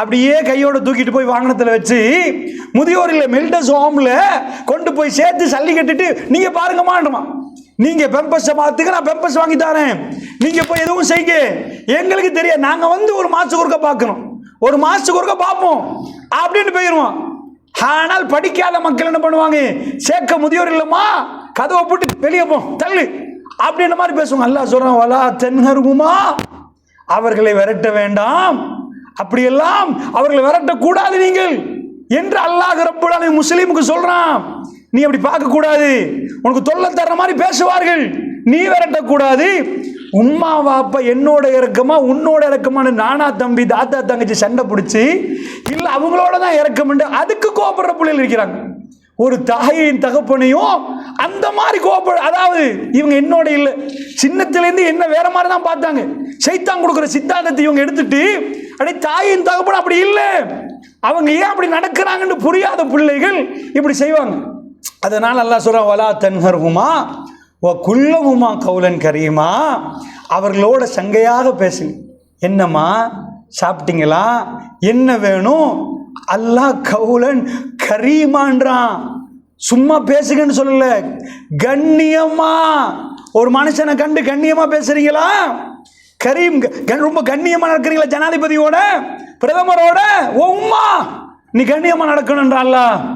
அப்படியே கையோடு தூக்கிட்டு போய் வாகனத்தில் வச்சு முதியோர் இல்லை மெல்டஸ் ஹோமில் கொண்டு போய் சேர்த்து சல்லி கட்டிட்டு நீங்கள் பாருங்கம்மாண்டுமா நீங்கள் பெம்பஸை பார்த்துக்க நான் பெம்பஸ் வாங்கி தரேன். நீங்கள் போய் எதுவும் செய்யுங்க. எங்களுக்கு தெரியாது. நாங்கள் வந்து ஒரு மாதத்துக்கு ஒருக்க பார்க்கணும். ஒரு மாதத்துக்கு ஒருக்க பார்ப்போம். அப்படின்னு போயிடுவோம் ஆனால் படிக்காத மக்கள் என்ன பண்ணுவாங்க? சேர்க்க முதியோர் இல்லைம்மா. கதவை போட்டு வெளியே போ. தள்ளு. அப்படின்ற மாதிரி பேசுவாங்க. அல்லா சொல்கிறான் வலா தென்ஹருகுமா அவர்களை விரட்ட வேண்டாம். அப்படியெல்லாம் அவர்களை விரட்டக்கூடாது நீங்கள் என்று அல்லாஹ் ரப்புல் முஸ்லீமுக்கு சொல்றான். நீ அப்படி பார்க்கக்கூடாது உனக்கு தொல்லை தர்ற மாதிரி பேசுவார்கள். நீ விரட்டக்கூடாது உம்மா வாப்பா என்னோட இறக்கமா உன்னோட இறக்கமான நானா தம்பி தாத்தா தங்கச்சி சண்டை பிடிச்சி இல்லை அவங்களோட தான் இறக்கம்ண்டு அதுக்கு கோபப்படுற பிள்ளைகள் இருக்கிறாங்க. ஒரு தாயின் தகப்பனையும் அந்த மாதிரி கோப அதாவது இவங்க என்னோட இல்லை சின்னத்துலேருந்து என்ன வேற மாதிரி தான் பார்த்தாங்க. சைத்தான் கொடுக்குற சித்தாந்தத்தை இவங்க எடுத்துட்டு அடே தாயின் தகப்பன் அப்படி இல்லை. அவங்க ஏன் அப்படி நடக்கிறாங்கன்னு புரியாத பிள்ளைகள் இப்படி செய்வாங்க. அதனால் நல்லா சொல்கிறான் வலா தன்ஹர்ஹுமா ஓ குல்லஹுமா கவுலன் கரியுமா அவர்களோட சங்கையாக பேசுங்க. என்னம்மா சாப்பிட்டீங்களா? என்ன வேணும்? அல்லாஹ் கவுலன் கரீமான்றான். சும்மா பேசுங்கன்னு சொல்லல. கண்ணியமா ஒரு மனுஷனை கண்டு கண்ணியமா பேசுறீங்களா? கரீம் க- ரொம்ப கண்ணியமா நடக்கிறீங்களா ஜனாதிபதியோட? பிரதமரோட? ஓ உம்மா! நீ கண்ணியமா நடக்கணும் அல்லாஹ்